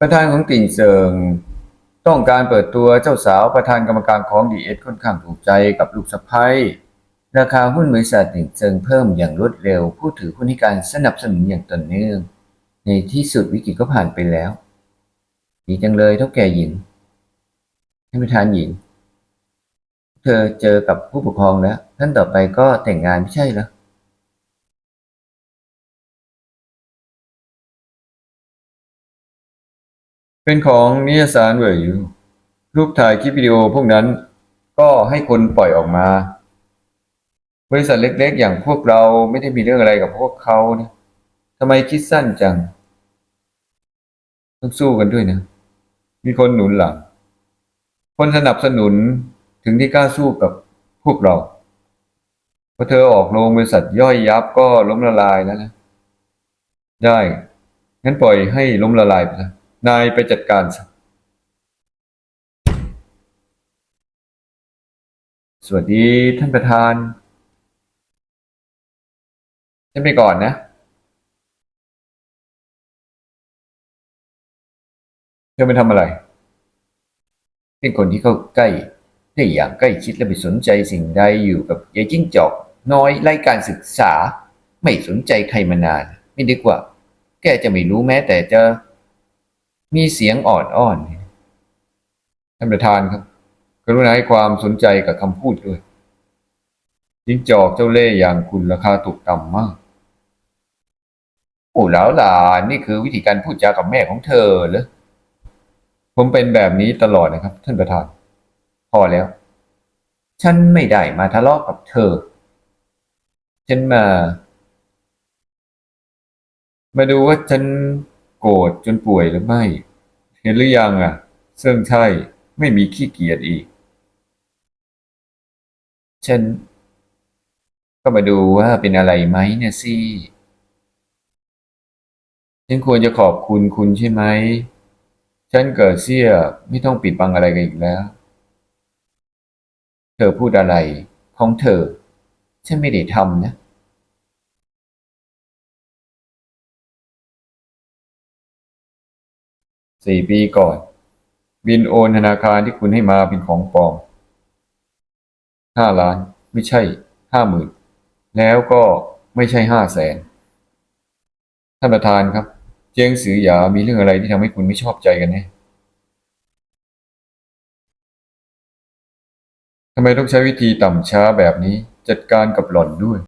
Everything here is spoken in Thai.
ประธานของติ่งเซิงต้องการเปิดตัวเจ้าสาวประธานกรรมการของดีเอสค่อนข้างถูกใจกับลูกสะใภ้ราคาหุ้นบริษัทติ่งเซิงเพิ่มอย่างรวดเร็ว ผู้ถือหุ้นให้การสนับสนุนอย่างต่อเนื่อง ในที่สุดวิกฤตก็ผ่านไปแล้ว ดีจังเลยเท่าแก่หญิงท่านประธานหญิง เธอเจอกับผู้ปกครองแล้วท่านต่อไปก็แต่งงานไม่ใช่เหรอ เป็นของนิยสารเว่ยอยู่รูปถ่ายคลิปวิดีโอพวกนั้น ก็ให้คนปล่อยออกมา บริษัทเล็กๆ อย่างพวกเราไม่ได้มีเรื่องอะไรกับพวกเขานะทำไมคิดสั้นจัง ต้องสู้กันด้วยนะ มีคนหนุนหลัง คนสนับสนุนถึงที่กล้าสู้กับพวกเราพอเธอออกโรงบริษัทย่อยยับก็ล้มละลายแล้วนะ ได้ งั้นปล่อยให้ล้มละลายไปนะ นายไปจัดการซะสวัสดีท่านประธาน ฉันไปก่อนนะ เธอไปทำอะไร เป็นคนที่เข้าใกล้ได้อย่างใกล้ชิดและไม่สนใจสิ่งใดอยู่กับยายจิ้งจอก น้อยไร้การศึกษา ไม่สนใจใครมานาน ไม่ดีกว่า แกจะไม่รู้แม้แต่จะ มีเสียงอ่อนอ้อนท่านประธานครับ กรุณาให้ความสนใจกับคำพูดด้วยจิ้งจอกเจ้าเล่ห์อย่างคุณราคาตกต่ำมากโอ้แล้วล่ะนี่คือวิธีการพูดจากับแม่ของเธอเหรอผมเป็นแบบนี้ตลอดนะครับ ท่านประธาน พอแล้ว ฉันไม่ได้มาทะเลาะกับเธอ ฉันมา มาดูว่าฉัน โกรธจนป่วยหรือไม่ เห็นหรือยังอะซึ่งใช่ ไม่มีขี้เกียจอีก ฉัน ก็มาดูว่าเป็นอะไรไหมเนี่ยสิฉันควรจะขอบคุณคุณใช่ไหม ฉันเกิดเสียไม่ต้องปิดบังอะไรกันอีกแล้ว เธอพูดอะไร ของเธอ ฉันไม่ได้ทำนะ สี่ปีก่อน บินโอนธนาคารที่คุณให้มาเป็นของปลอมห้าล้านไม่ใช่ห้าหมื่นแล้วก็ไม่ใช่ห้าแสนท่านประธานครับ เจียงสือหยามีเรื่องอะไรที่ทำให้คุณไม่ชอบใจกันแน่ทำไมต้องใช้วิธีต่ำช้าแบบนี้จัดการกับหล่อนด้วย